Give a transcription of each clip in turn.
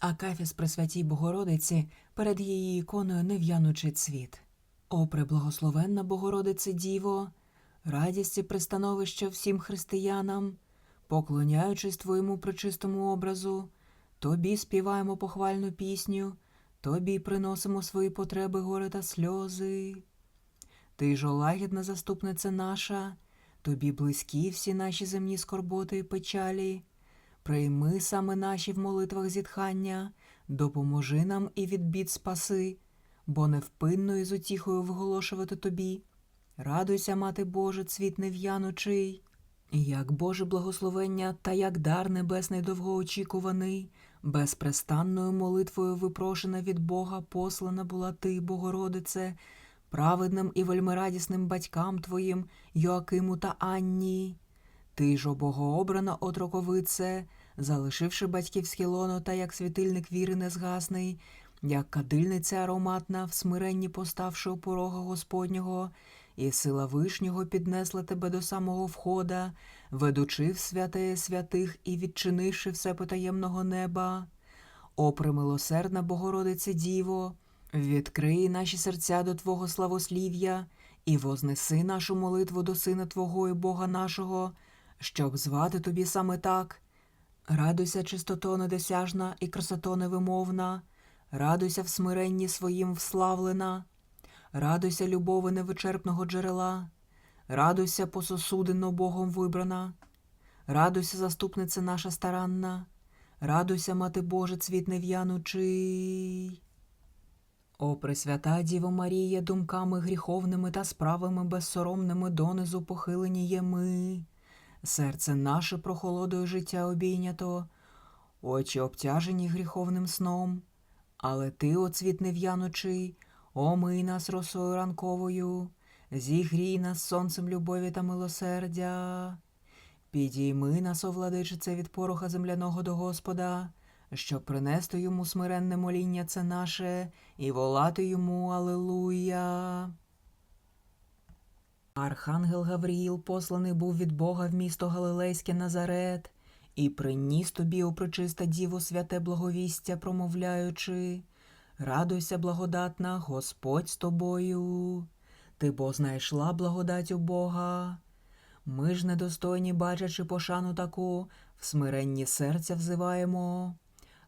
Акафіс при святій Богородиці перед її іконою не в'янучий цвіт. О, преблагословенна Богородице Діво, радість і пристановище всім християнам, поклоняючись Твоєму пречистому образу, Тобі співаємо похвальну пісню, Тобі приносимо свої потреби, горе та сльози. Ти ж, о лагідна заступниця наша, Тобі близькі всі наші земні скорботи і печалі. Прийми саме наші в молитвах зітхання, допоможи нам і від бід спаси, бо невпинно і з утіхою вголошувати тобі. Радуйся, мати Боже, цвіт нев'янучий, як Боже благословення та як дар небесний довгоочікуваний, безпрестанною молитвою випрошена від Бога послана була ти, Богородице, праведним і вельмирадісним батькам твоїм, Йоакиму та Анні. Ти ж, о богообрана отроковице, залишивши батьківське лоно та як світильник віри незгасний, як кадильниця ароматна, в смиренні поставши у порога Господнього, і сила вишнього піднесла тебе до самого входа, ведучи в святеє святих і відчинивши все потаємного неба. О, примилосердна Богородице Діво, відкрий наші серця до Твого славослів'я і вознеси нашу молитву до Сина Твого і Бога нашого, щоб звати Тобі саме так. Радуйся, чистото недосяжна і красото невимовна, радуйся в смиренні своїм вславлена, радуйся любови невичерпного джерела, радуйся пососудино Богом вибрана, радуйся, заступниця наша старанна, радуйся, мати Боже, цвіт нев'янучий. О, Пресвята Діво Марія, думками гріховними та справами безсоромними донизу похилені є ми. Серце наше прохолодою життя обійнято, очі обтяжені гріховним сном, але ти, о цвіт нев'янучий, омий нас росою ранковою, зігрій нас сонцем любові та милосердя. Підійми нас, о владичице, від пороха земляного до Господа, щоб принести йому смиренне моління це наше і волати йому Алилуя. Архангел Гавріїл посланий був від Бога в місто Галилейське Назарет, і приніс тобі, о пречиста діво, святе благовістя, промовляючи Радуйся, благодатна, Господь з тобою. Ти бо знайшла благодать у Бога. Ми ж недостойні, бачачи пошану таку, в смиренні серця взиваємо.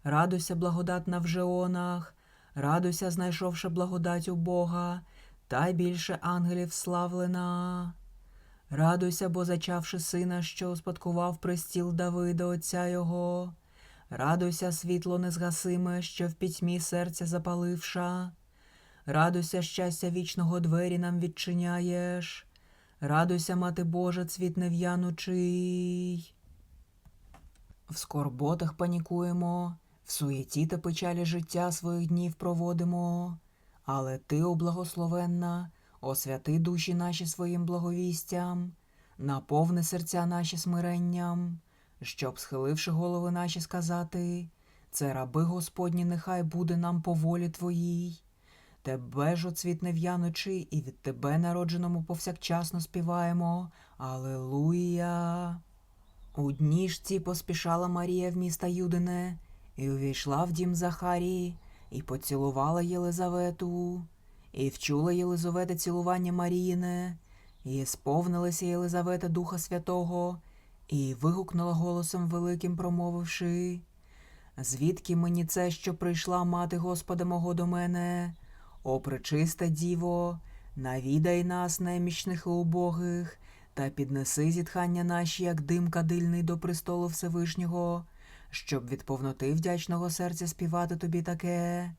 Радуйся, благодатна в жеонах, радуйся, знайшовши благодать у Бога, та й більше ангелів славлена. Радуйся, бо зачавши сина, що успадкував престіл Давида, отця його. Радуйся, світло незгасиме, що в пітьмі серця запаливша. Радуйся, щастя вічного двері нам відчиняєш. Радуйся, мати Божа, цвіт нев'янучий. В скорботах панікуємо, в суєті та печалі життя своїх днів проводимо. Але ти, о благословенна, освяти душі наші своїм благовістям, наповни серця наші смиренням, щоб, схиливши голови наші, сказати це раби Господні, нехай буде нам по волі Твоїй. Тебе ж, оцвіт нев'яночий, і від Тебе, народженому, повсякчасно співаємо. Алелуя. У дні ж ці поспішала Марія в міста Юдине, і увійшла в дім Захарії, і поцілувала Єлизавету, і вчула Єлизавета цілування Маріїне, і сповнилася Єлизавета Духа Святого, і вигукнула голосом великим, промовивши Звідки мені це, що прийшла мати Господа мого до мене? О, пречиста діво, навідай нас, немічних і убогих, та піднеси зітхання наші, як дим кадильний до престолу Всевишнього, щоб від повноти вдячного серця співати тобі таке.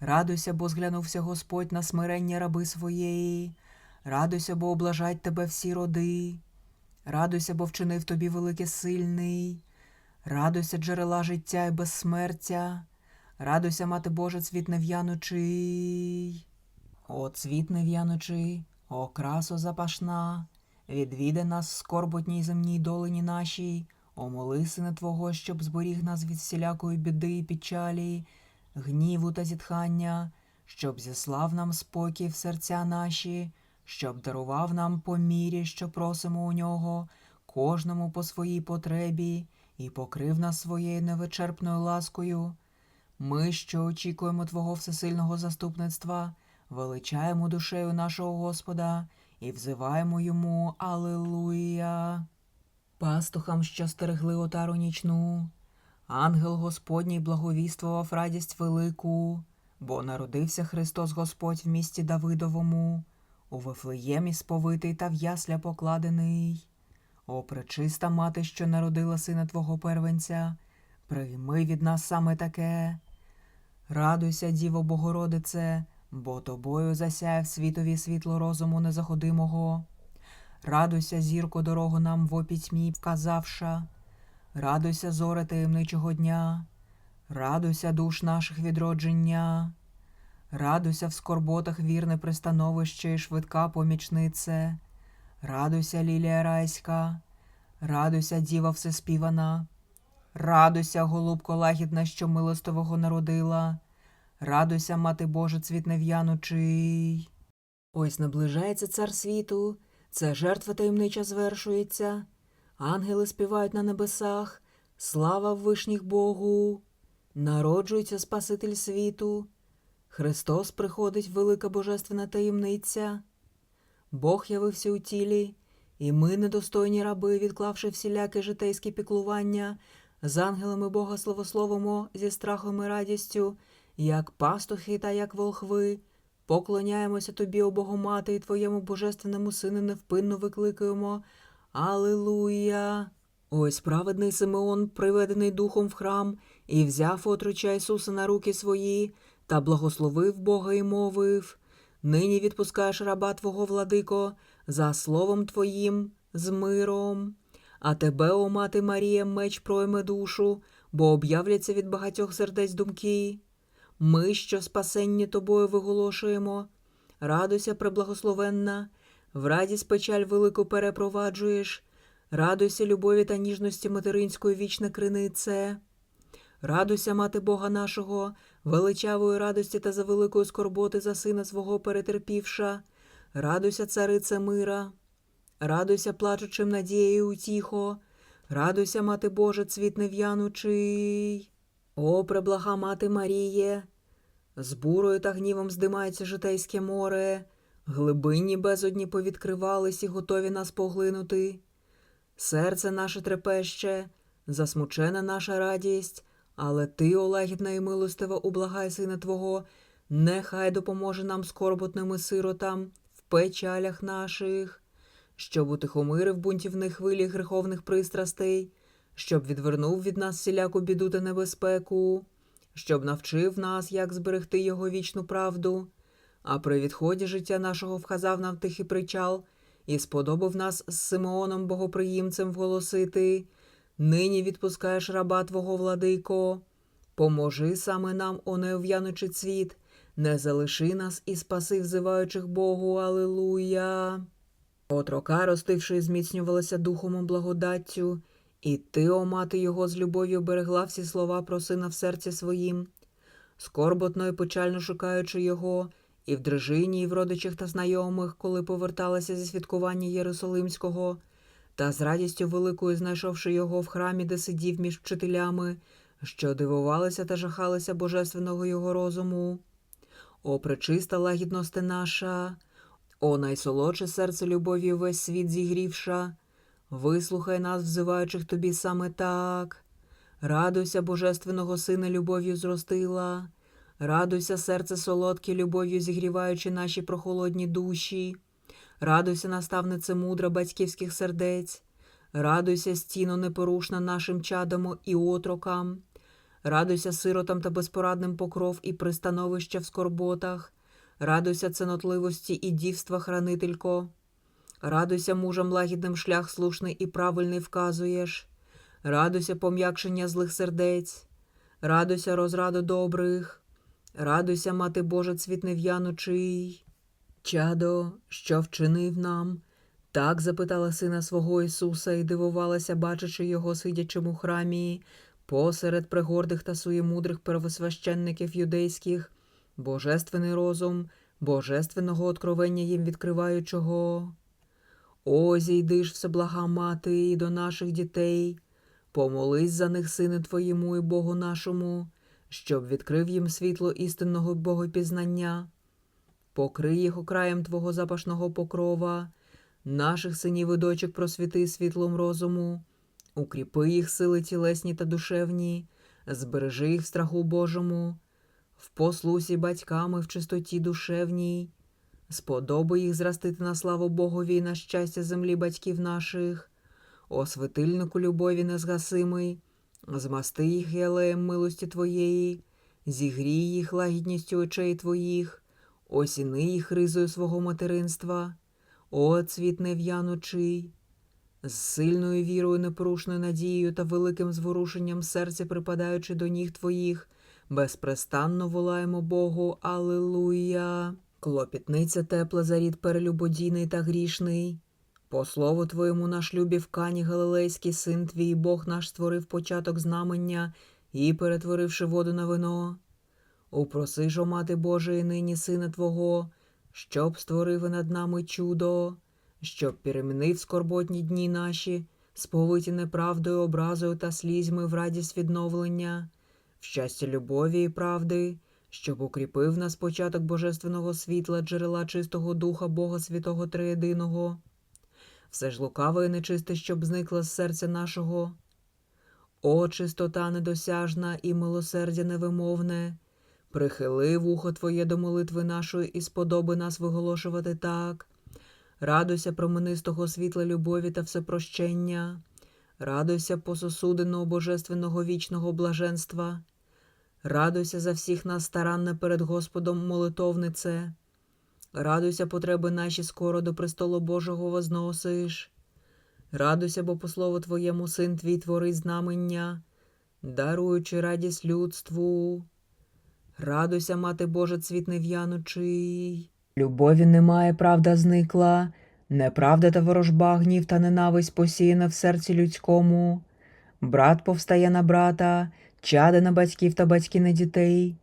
Радуйся, бо зглянувся Господь на смирення раби своєї, радуйся, бо облажать тебе всі роди, радуйся, бо вчинив тобі велике сильний, радуйся, джерела життя і безсмертя, радуйся, мати Божа, цвіт нев'янучий. О, цвіт нев'янучий, о, красо запашна, відвіде нас в скорботній земній долині нашій, о, моли сина Твого, щоб зберіг нас від всілякої біди і печалі, гніву та зітхання, щоб зіслав нам спокій в серця наші, щоб дарував нам по мірі, що просимо у нього, кожному по своїй потребі, і покрив нас своєю невичерпною ласкою, Ми, що очікуємо Твого всесильного заступництва, величаємо душею нашого Господа і взиваємо йому Алилуя. Пастухам, що стерегли отару нічну, ангел Господній благовіствував радість велику, бо народився Христос Господь в місті Давидовому, у Вифлеємі сповитий та в ясля покладений. О, пречиста мати, що народила сина Твого первенця, прийми від нас саме таке. Радуйся, Діво Богородице, бо тобою засяяв світові світло розуму незаходимого. Радуйся, зірко, дорогу нам в опітьмі вказавша. Радуйся, зоре таємничого дня, радуйся, душ наших відродження. Радуйся в скорботах вірне пристановище і швидка помічнице. Радуйся, лілія райська, радуйся, діва всеспівана. Радуйся, голубко лагідна, що милостивого народила. Радуйся, мати Божа, цвіт нев'янучий. Ось наближається цар світу, це жертва таємнича звершується. Ангели співають на небесах, слава вишніх Богу. Народжується Спаситель світу. Христос приходить велика божественна таємниця. Бог явився у тілі, і ми, недостойні раби, відклавши всіляке житейське піклування, з ангелами Бога славословимо зі страхом і радістю, як пастухи та як волхви, поклоняємося тобі, о Богомати, і твоєму божественному сину невпинно викликаємо. Алилуя! Ось праведний Симеон, приведений духом в храм, і взяв отруча Ісуса на руки свої, та благословив Бога і мовив. Нині відпускаєш раба Твого, владико, за словом Твоїм, з миром. А тебе, о мати Марія, меч пройме душу, бо об'являться від багатьох сердець думки. Ми, що спасенні тобою виголошуємо. Радуйся, преблагословенна, в радість печаль велику перепроваджуєш, радуйся любові та ніжності материнської вічне кринице. Радуйся, мати Бога нашого, величавої радості та за великої скорботи за сина свого перетерпівша. Радуйся, царице мира. Радуйся, плачучим надією утіхо, радуйся, мати Божа, цвіт нев'янучий. О, преблага мати Маріє, з бурою та гнівом здимається житейське море, глибинні безодні повідкривались і готові нас поглинути. Серце наше трепеще, засмучена наша радість, але ти, о лагідна і милостива, ублагай сина Твого, нехай допоможе нам скорботним і сиротам в печалях наших. Щоб утихомирив бунтівних хвилі греховних пристрастей, щоб відвернув від нас всіляку біду та небезпеку, щоб навчив нас, як зберегти його вічну правду, а при відході життя нашого вказав нам тихий причал і сподобав нас з Симеоном Богоприємцем вголосити Нині відпускаєш раба Твого, владико, поможи саме нам, о неов'янучий цвіт, не залиши нас і спаси взиваючих Богу, Алилуя. Отрока, ростивши, зміцнювалася духом і благодаттю, і ти, о мати його, з любов'ю берегла всі слова про сина в серці своїм, скорботно і печально шукаючи його, і в дружині, і в родичах та знайомих, коли поверталася зі святкування Єрусалимського, та з радістю великою знайшовши його в храмі, де сидів між вчителями, що дивувалися та жахалися божественного його розуму. О, пречиста лагідності наша! О, найсолодше серце любові весь світ зігрівша, вислухай нас, взиваючих тобі саме так. Радуйся, Божественного Сина, любов'ю зростила, радуйся, серце солодке, любов'ю зігріваючи наші прохолодні душі, радуйся, наставнице мудра батьківських сердець, радуйся, стіно непорушна нашим чадом і отрокам, радуйся сиротам та безпорадним покров і пристановище в скорботах. Радуйся ценотливості і дівства, хранителько, радуйся мужам лагідним шлях слушний і правильний вказуєш, радуйся пом'якшення злих сердець, радуйся розраду добрих, радуйся, мати Божа, цвіт нев'янучий. Чадо, що вчинив нам? Так запитала сина свого Ісуса і дивувалася, бачачи його, сидячим у храмі, посеред пригордих та суємудрих первосвященників юдейських божественний розум, божественного откровення їм відкриваючого. О, зійди ж всеблага мати, і до наших дітей, помолись за них, сини Твоєму і Богу нашому, щоб відкрив їм світло істинного богопізнання. Покрий їх окраєм Твого запашного покрова, наших синів і дочок просвіти світлом розуму, укріпи їх сили тілесні та душевні, збережи їх в страху Божому, в послусі батьками в чистоті душевній, сподобай їх зростити на славу Богові і на щастя землі батьків наших, о світильнику любові незгасимий, змасти їх єлеєм милості Твоєї, зігрій їх лагідністю очей Твоїх, осіни їх ризою свого материнства, о цвіт нев'янучий, з сильною вірою, непорушною надією та великим зворушенням серця, припадаючи до ніг Твоїх, безпрестанно волаємо Богу, Алилуя. Клопітниця тепла за рід перелюбодійний та грішний. По слову твоєму на шлюбі в Кані Галилейський син твій Бог наш створив початок знамення і, перетворивши воду на вино. Упроси ж, о мати Божої, нині сина Твого, щоб створив над нами чудо, щоб перемінив скорботні дні наші, сповиті неправдою, образою та слізьми в радість відновлення, в щастя любові і правди, щоб укріпив нас початок божественного світла, джерела чистого духа Бога Святого Триєдиного. Все ж лукаве і нечисте, щоб зникло з серця нашого. О, чистота недосяжна і милосердя невимовне, прихили вухо Твоє до молитви нашої і сподоби нас виголошувати так. Радуйся променистого світла любові та всепрощення, радуйся пососуденого божественного вічного блаженства, радуйся за всіх нас старанне перед Господом молитовнице, радуйся потреби наші скоро до престолу Божого возносиш. Радуйся, бо по слову Твоєму син твій творить знамення, даруючи радість людству. Радуйся, мати Божа, цвіт нев'янучий. Любові немає, правда зникла, неправда та ворожба, гнів та ненависть посіяна в серці людському. Брат повстає на брата, чади на батьків та батьки на дітей.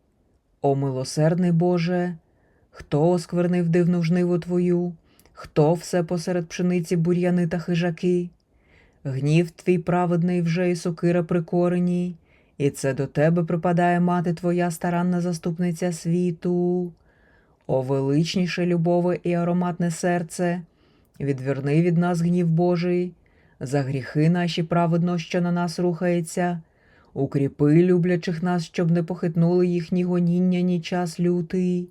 О милосердний Боже, хто осквернив дивну жниву Твою? Хто все посеред пшениці бур'яни та хижаки? Гнів твій праведний вже і сокира прикорені, і це до тебе припадає мати твоя старанна заступниця світу. О величніше любове і ароматне серце, відверни від нас гнів Божий, за гріхи наші праведно, що на нас рухається, укріпи люблячих нас, щоб не похитнули їхні гоніння, ні час лютий.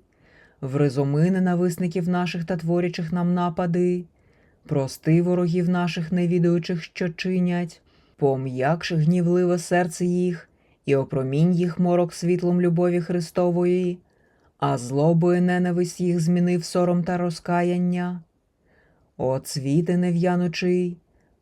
Вризоми ненависників наших та творячих нам напади, прости ворогів наших, невідуючих, що чинять, пом'якши гнівливе серце їх, і опромінь їх морок світлом любові Христової, а злобою ненависть їх змінив сором та розкаяння. О цвіти нев'янучий,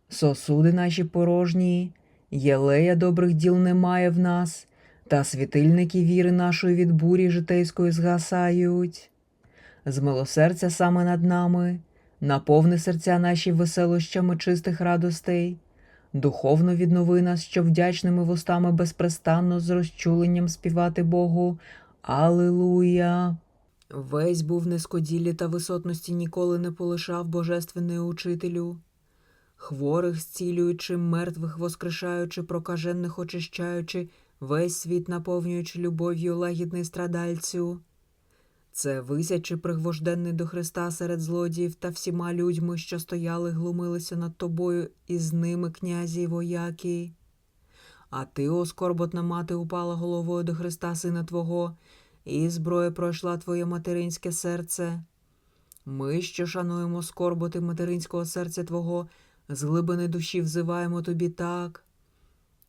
сосуди наші порожні, єлея добрих діл немає в нас, та світильники віри нашої від бурі житейської згасають. З милосердя саме над нами, наповни серця наші веселощами чистих радостей, духовно віднови нас, що вдячними вустами безпрестанно з розчуленням співати Богу. Алилуя! Весь був низькоділлі та висотності ніколи не полишав божественний учителю. Хворих зцілюючи, мертвих воскрешаючи, прокажених очищаючи, весь світ наповнюючи любов'ю лагідний страдальцю. Це висячи пригвожденний до Христа серед злодіїв та всіма людьми, що стояли, глумилися над тобою, і з ними князі й вояки. А ти, о скорботна мати, упала головою до Христа, Сина Твого, і зброя пройшла твоє материнське серце. Ми, що шануємо скорботи материнського серця Твого, з глибини душі взиваємо тобі так.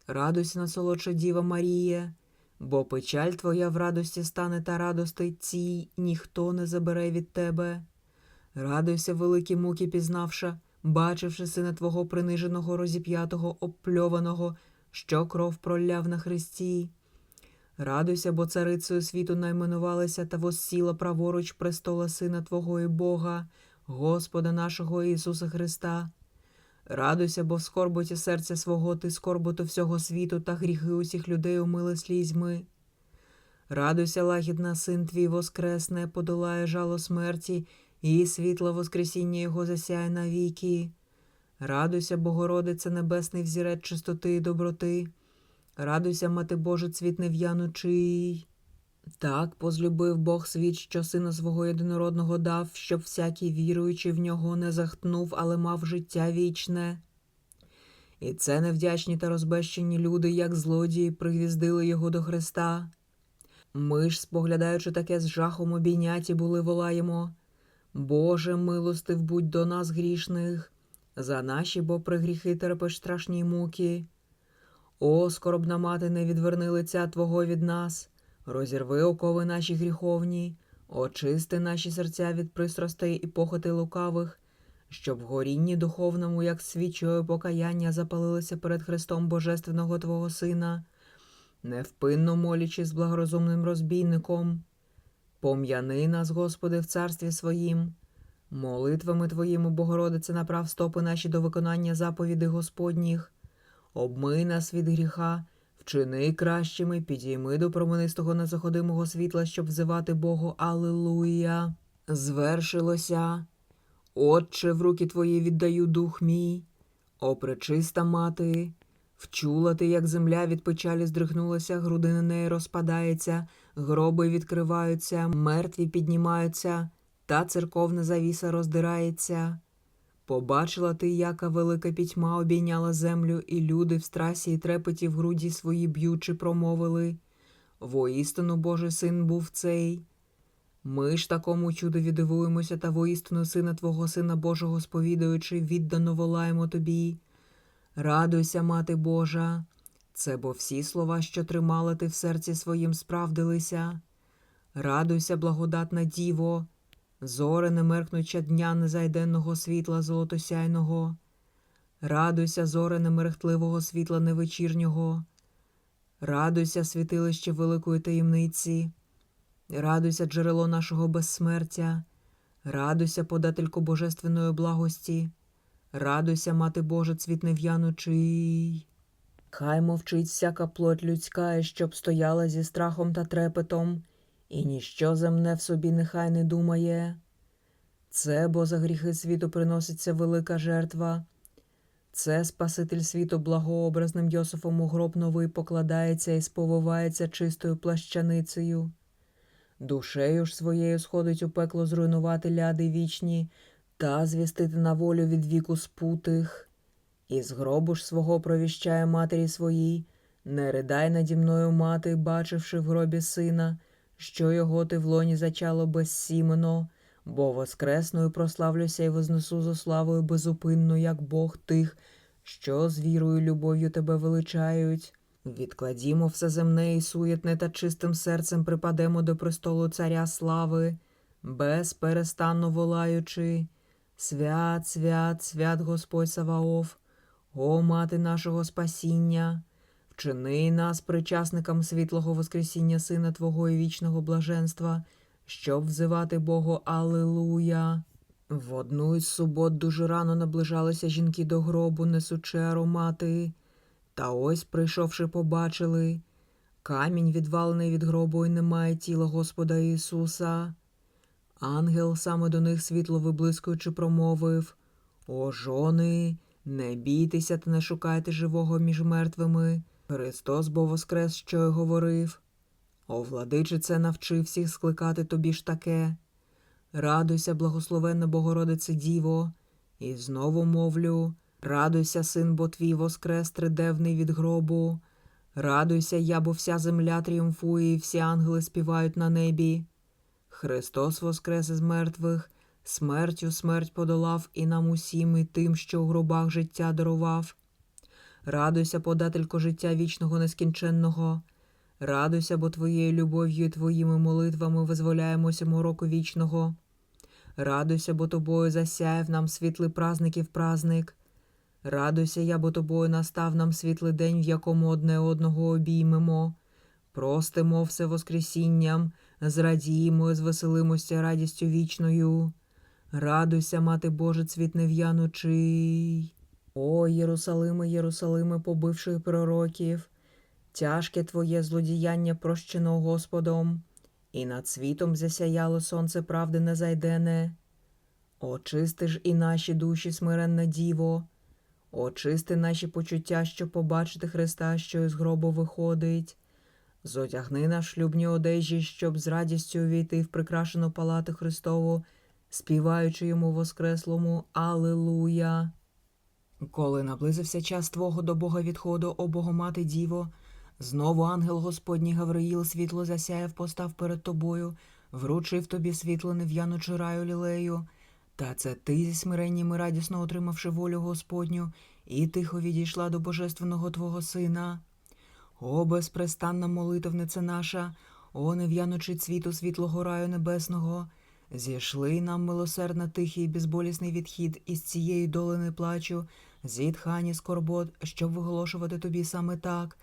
Радуйся, насолодша Діва Марія, бо печаль твоя в радості стане та радости цій ніхто не забере від тебе. Радуйся, великі муки пізнавша, бачивши сина твого приниженого, розіп'ятого, обпльованого, що кров проляв на хресті. Радуйся, бо царицею світу найменувалася та воссіла праворуч престола Сина Твого і Бога, Господа нашого Ісуса Христа. Радуйся, бо в скорботі серця свого ти скорботу всього світу та гріхи усіх людей умили слізьми. Радуйся, лагідна, син твій воскресне, подолає жало смерті, і світло Воскресіння Його засяє навіки. Радуйся, Богородице, небесний взірець чистоти і доброти. Радуйся, мати Боже, цвіт нев'янучий. Так позлюбив Бог світ, що сина свого єдинородного дав, щоб всякий віруючий в нього не захтнув, але мав життя вічне. І це невдячні та розбещені люди, як злодії, пригвіздили його до Христа. Ми ж, споглядаючи таке з жахом обійняті, були волаємо. Боже, милостив будь до нас грішних, за наші бо пригріхи терпиш страшні муки. О, скоробна мати, не відверни лиця Твого від нас, розірви окови наші гріховні, очисти наші серця від пристрастей і похоти лукавих, щоб в горінні духовному, як свічою покаяння, запалилися перед Христом Божественного Твого Сина, невпинно молячи з благорозумним розбійником. Пом'яни нас, Господи, в царстві своїм, молитвами Твоїми, Богородице, направ стопи наші до виконання заповідей Господніх, обмий нас від гріха, вчини кращими, підійми до променистого незаходимого світла, щоб взивати Богу Аллилуйя. Звершилося. Отче, в руки Твої віддаю дух мій, о пречиста мати, вчула ти, як земля від печалі здригнулася, груди на неї розпадається, гроби відкриваються, мертві піднімаються, та церковна завіса роздирається. Побачила ти, яка велика пітьма обійняла землю, і люди в страсі і трепеті в груді свої б'ючи промовили. Воістину Божий син був цей. Ми ж такому чудові дивуємося та воістину сина Твого Сина Божого сповідаючи, віддано волаємо тобі. Радуйся, Мати Божа, це бо всі слова, що тримала ти в серці своїм, справдилися. Радуйся, благодатна Діво, зоре не меркнуча дня незайденного світла золотосяйного. Радуйся, зоре немерехтливого світла невечірнього. Радуйся, світилище великої таємниці. Радуйся, джерело нашого безсмертя, радуйся, подательку божественної благості, радуйся, мати Божа, цвіт нев'янучий. Хай мовчить всяка плоть людська, і щоб стояла зі страхом та трепетом, і ніщо земне в собі нехай не думає. Це, бо за гріхи світу приноситься велика жертва. Це Спаситель світу благообразним Йосифом у гроб новий покладається і сповивається чистою плащаницею. Душею ж своєю сходить у пекло зруйнувати ляди вічні та звістити на волю від віку спутих. І з гробу ж свого провіщає матері своїй, не ридай наді мною мати, бачивши в гробі сина, що його ти в лоні зачало безсімено, бо воскресною прославлюся і вознесу зо славою безупинно, як Бог тих, що з вірою, любов'ю тебе величають. Відкладімо все земне і суєтне та чистим серцем припадемо до престолу царя слави, безперестанно волаючи. Свят, свят, свят Господь Саваоф, о мати нашого спасіння, вчини нас причасникам світлого Воскресіння Сина Твого і вічного блаженства, щоб взивати Богу Алилуя. В одну із субот дуже рано наближалися жінки до гробу, несучи аромати. Та ось, прийшовши, побачили камінь відвалений від гробу, і немає тіла Господа Ісуса. Ангел саме до них світло виблискуючи, промовив О, жони, не бійтеся та не шукайте живого між мертвими. Христос бо воскрес, що й говорив. О, владичице, навчи всіх скликати тобі ж таке. Радуйся, благословенна Богородице Діво, і знову мовлю. Радуйся, син, бо твій воскрес тридевний від гробу. Радуйся, я, бо вся земля тріумфує, і всі ангели співають на небі. Христос воскрес із мертвих, смертю смерть подолав і нам усім, і тим, що у гробах життя дарував. Радуйся, подателько життя вічного нескінченного. Радуйся, бо твоєю любов'ю і твоїми молитвами визволяємося мороку вічного. Радуйся, бо тобою засяяв нам світлий празників празник. Радуйся я, бо тобою настав нам світлий день, в якому одне одного обіймемо. Простимо все воскресінням, зрадіємо і звеселимося радістю вічною. Радуйся, мати Боже, цвіт нев'янучий. О, Єрусалиме, Єрусалиме, побивши пророків, тяжке твоє злодіяння прощено Господом, і над світом засяяло сонце правди незайдене. Очисти ж і наші душі, смиренна діво, Очисти наші почуття, щоб побачити Христа, що із гробу виходить. Зодягни на шлюбні одежі, щоб з радістю увійти в прикрашену палату Христову, співаючи йому воскреслому Алилуя. Коли наблизився час твого до Бога відходу, о Богомати Діво, знову ангел Господній Гавриїл світло засяяв, постав перед тобою, вручив тобі світло нев'яну чираю лілею. Та це ти зі смиренням і радісно отримавши волю Господню, і тихо відійшла до божественного твого сина. О, безпрестанна молитовниця наша, о нев'яночий цвіту світлого раю небесного, зійшли нам милосердна тихий і безболісний відхід із цієї долини плачу, зітхані скорбот, щоб виголошувати тобі саме так.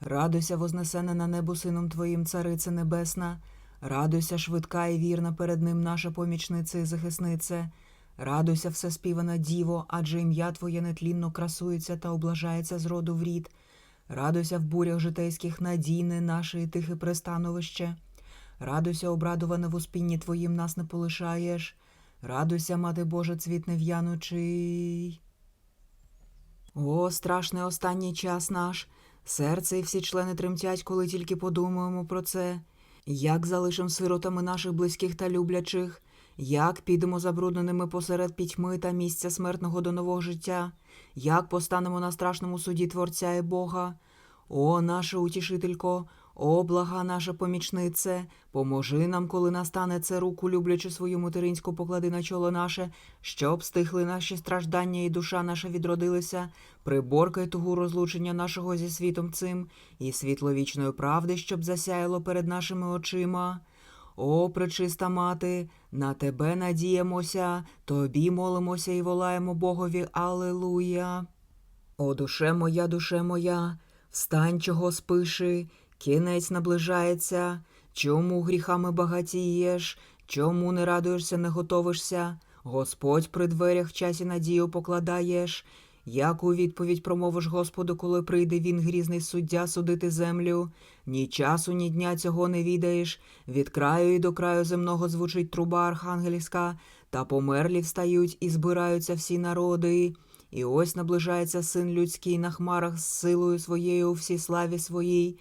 Радуйся, вознесена на небо сином твоїм, царице небесна, радуйся, швидка і вірна перед ним наша помічниця і захисниця. Радуйся, всеспівана діво, адже ім'я твоє нетлінно красується та облажається з роду в рід. Радуйся в бурях житейських надійне наше і тихе пристановище. Радуйся, обрадуване в успінні твоїм нас не полишаєш. Радуйся, мати Божа, цвіт нев'янучий. О, страшний останній час наш. Серце і всі члени тремтять, коли тільки подумаємо про це. Як залишим сиротами наших близьких та люблячих, як підемо забрудненими посеред пітьми та місця смертного до нового життя, як постанемо на страшному суді Творця і Бога. О, наша утішителько, о, блага наша помічнице, поможи нам, коли настане це руку, люблячи свою материнську, поклади на чоло наше, щоб стихли наші страждання і душа наша відродилися, приборкай тугу розлучення нашого зі світом цим, і світло вічної правди, щоб засяяло перед нашими очима. О, пречиста мати, на тебе надіємося, тобі молимося і волаємо Богові Алилуя. О, душе моя, душе моя, встань, чого спиши, кінець наближається. Чому гріхами багатієш? Чому не радуєшся, не готовишся? Господь при дверях в часі надію покладаєш. Як у відповідь промовиш Господу, коли прийде він грізний суддя судити землю? Ні часу, ні дня цього не відаєш. Від краю і до краю земного звучить труба архангельська, та померлі встають і збираються всі народи. І ось наближається син людський на хмарах з силою своєю у всій славі своїй.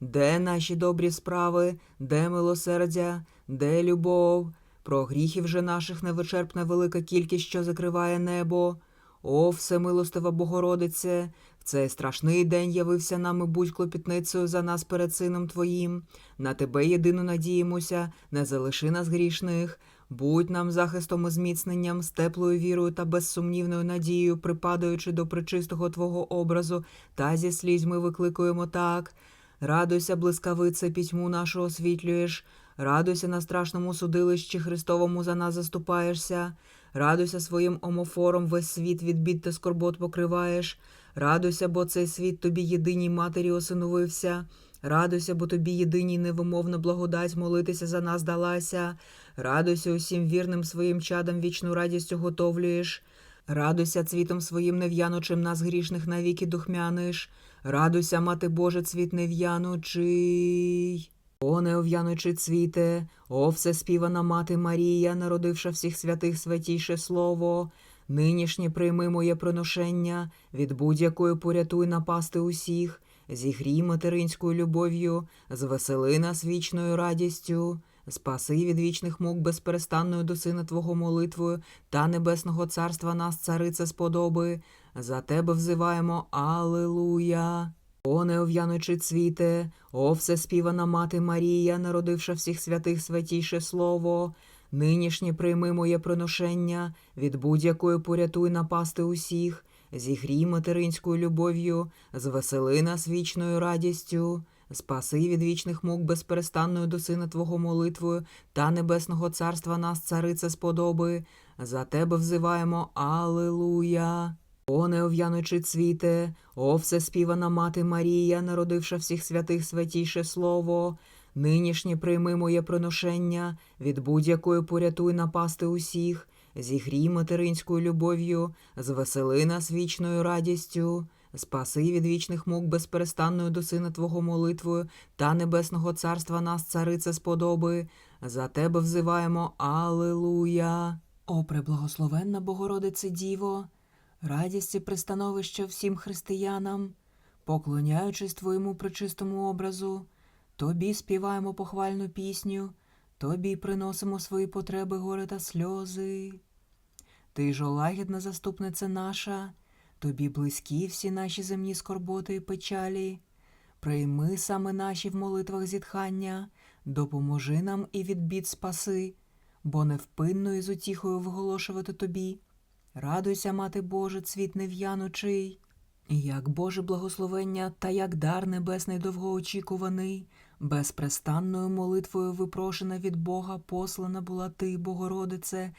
Де наші добрі справи, де милосердя, де любов? Про гріхів же наших невичерпна велика кількість, що закриває небо. О, всемилостива Богородице, в цей страшний день явився нам і будь клопітницею за нас перед сином Твоїм. На тебе єдину надіємося, не залиши нас грішних. Будь нам захистом і зміцненням, з теплою вірою та безсумнівною надією, припадаючи до причистого Твого образу, та зі слізьми викликуємо так. Радуйся, блискавице, пітьму нашу освітлюєш, радуйся на страшному судилищі Христовому за нас заступаєшся, радуйся своїм омофором, весь світ від бід та скорбот покриваєш, радуйся, бо цей світ тобі єдиній матері осиновився. Радуйся, бо тобі єдиній невимовна благодать молитися за нас далася. Радуйся усім вірним своїм чадам вічну радістю готовлюєш. Радуйся цвітом своїм нев'яночим нас грішних навіки духмяниш. Радуйся, мати Боже, цвіт нев'яночий. О, неов'яночий цвіте, о, всеспівана мати Марія, народивша всіх святих святіше слово. Нинішнє прийми моє приношення, від будь-якої порятуй напасти усіх, зігрій материнською любов'ю, звесели нас вічною радістю. Спаси від вічних мук безперестанною до сина Твого молитвою та небесного царства нас, царице, сподоби. За тебе взиваємо Алилуя. О, неов'яночий цвіте, о, всеспівана мати Марія, народивша всіх святих святіше слово. Нинішнє прийми моє приношення, від будь-якої порятуй напасти усіх, зігрій материнською любов'ю, звесели нас вічною радістю. Спаси від вічних мук безперестанною до сина Твого молитвою та небесного царства нас, царице, сподоби. За тебе взиваємо Алилуя. О, неов'яночий цвіте, о, всеспівана мати Марія, народивша всіх святих святіше слово. Нинішнє прийми моє приношення, від будь-якої порятуй напасти усіх, зігрій материнською любов'ю, звесели нас вічною радістю. Спаси від вічних мук безперестанною до сина Твого молитвою та небесного царства нас, царице, сподоби. За тебе взиваємо Алилуя. О, преблагословенна Богородице Діво, радість і пристановище всім християнам, поклоняючись Твоєму пречистому образу, Тобі співаємо похвальну пісню, Тобі приносимо свої потреби, горе та сльози. Ти ж, о лагідна заступниця наша, тобі близькі всі наші земні скорботи і печалі. Прийми саме наші в молитвах зітхання, допоможи нам і від бід спаси, бо невпинно і з утіхою вголошувати тобі. Радуйся, мати Боже, цвіт нев'янучий, як Боже благословення та як дар небесний довгоочікуваний, безпрестанною молитвою випрошена від Бога послана була ти, Богородице,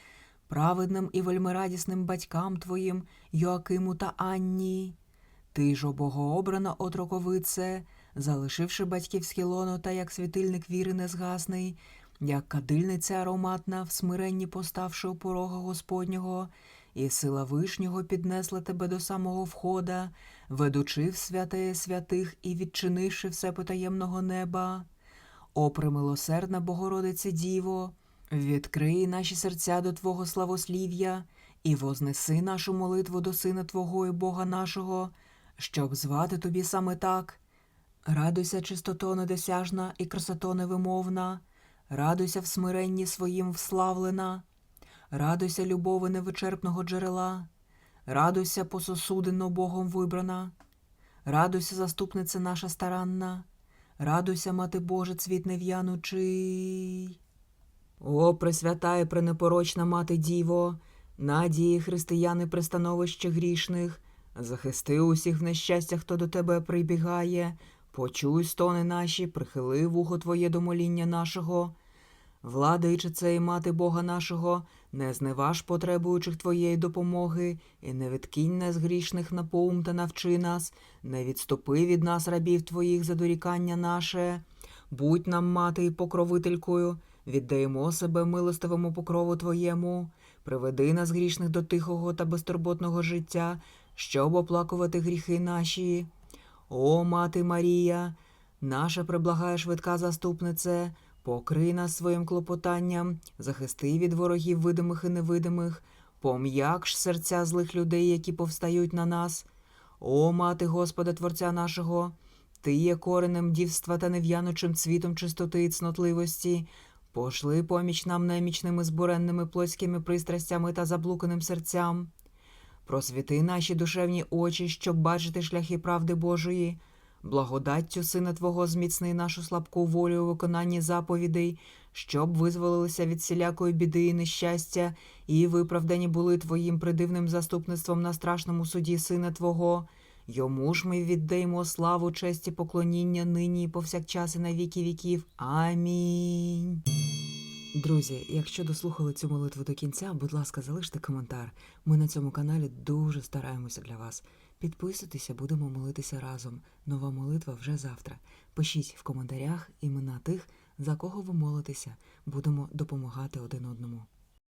праведним і вельмирадісним батькам твоїм Йоакиму та Анні. Ти ж, о богообрана отроковице, залишивши батьківське лоно та як світильник віри незгасний, як кадильниця ароматна, в смиренні поставши у порога Господнього, і сила вишнього піднесла тебе до самого входа, ведучи в святеє святих і відчинивши все потаємного неба. О, примилосердна Богородице Діво, відкрий наші серця до Твого славослів'я і вознеси нашу молитву до Сина Твого і Бога нашого, щоб звати Тобі саме так. Радуйся, чистото недосяжна і красото невимовна, радуйся в смиренні своїм вславлена, радуйся любови невичерпного джерела, радуйся пососудино Богом вибрана, радуйся, заступниця наша старанна, радуйся, мати Боже, цвіт нев'янучий. О, пресвята пренепорочна мати Діво, надії християни пристановище грішних, захисти усіх в нещастях, хто до тебе прибігає, почуй стони наші, прихили вухо Твоє до моління нашого. Владичице і мати Бога нашого, не зневаж потребуючих Твоєї допомоги, і не відкинь нас грішних на поум та навчи нас, не відступи від нас рабів Твоїх за дорікання наше. Будь нам мати і покровителькою, віддаємо себе милостивому покрову Твоєму, приведи нас грішних до тихого та безтурботного життя, щоб оплакувати гріхи наші. О, мати Марія, наша приблагає швидка заступнице, покрий нас своїм клопотанням, захисти від ворогів видимих і невидимих, пом'якш серця злих людей, які повстають на нас. О, мати Господа Творця нашого, ти є коренем дівства та нев'янучим цвітом чистоти і цнотливості. Пошли поміч нам немічними збуренними плотськими пристрастями та заблуканим серцям. Просвіти наші душевні очі, щоб бачити шляхи правди Божої. Благодаттю Сина Твого зміцни нашу слабку волю у виконанні заповідей, щоб визволилися від всілякої біди і нещастя, і виправдані були Твоїм придивним заступництвом на страшному суді Сина Твого. Йому ж ми віддаємо славу, честь і поклоніння нині і повсякчас і на віки віків. Амінь. Друзі, якщо дослухали цю молитву до кінця, будь ласка, залиште коментар. Ми на цьому каналі дуже стараємося для вас. Підписуйтеся, будемо молитися разом. Нова молитва вже завтра. Пишіть в коментарях імена тих, за кого ви молитеся. Будемо допомагати один одному.